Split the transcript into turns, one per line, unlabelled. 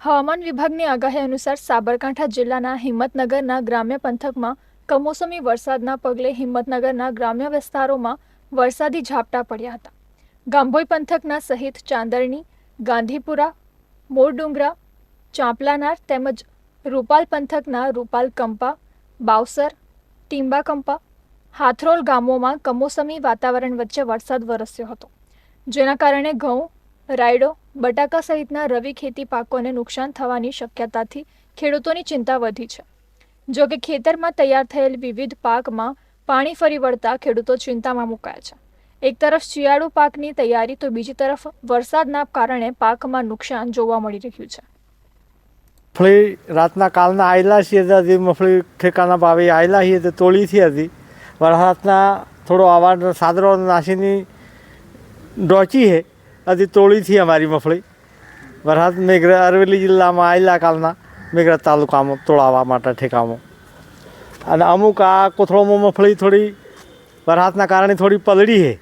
હવામાન વિભાગની આગાહી અનુસાર સાબરકાંઠા જિલ્લાના હિંમતનગરના ગ્રામ્ય પંથકમાં કમોસમી વરસાદના પગલે હિંમતનગરના ગ્રામ્ય વિસ્તારોમાં વરસાદી ઝાપટા પડ્યા હતા. ગાંભોઈ પંથકના સહિત ચાંદરણી, ગાંધીપુરા, મોરડુંગરા, ચાંપલાનાર તેમજ રૂપાલ પંથકના રૂપાલ કંપા, બાવસર, ટીંબા કંપા, હાથરોલ ગામોમાં કમોસમી વાતાવરણ વચ્ચે વરસાદ વરસ્યો હતો. જેના કારણે ઘઉં રાયડો, બટાકા સહિતના રવિ ખેતી પાકોને નુકસાન થવાની શક્યતાથી ખેડૂતોની ચિંતા વધી છે. જો કે ખેતરમાં તૈયાર થયેલ વિવિધ પાકમાં પાણી ફરી વળતા ખેડૂતો ચિંતામાં મુકાયા છે. એક તરફ શિયાળુ પાકની તૈયારી તો બીજી તરફ વરસાદના કારણે પાકમાં નુકસાન જોવા મળી રહ્યું છે.
મગફળી રાતના કાલના આવેલા છીએ તો હજી મગફળી ઠેકાના ભાવે આવેલા છીએ તો તોળીથી હતી વરસાદના થોડો આવા સાદરો નાસીની ડોચી છે. હજી તોડીથી અમારી મફળી. વરસાદ મેઘરા અરવલ્લી જિલ્લામાં આવેલા કાલના મેઘરા તાલુકામાં તોડાવવા માટે ઠેકામાં અને અમુક આ કોથળોમાં મફળી થોડી વરસાદના કારણે થોડી પલળી છે.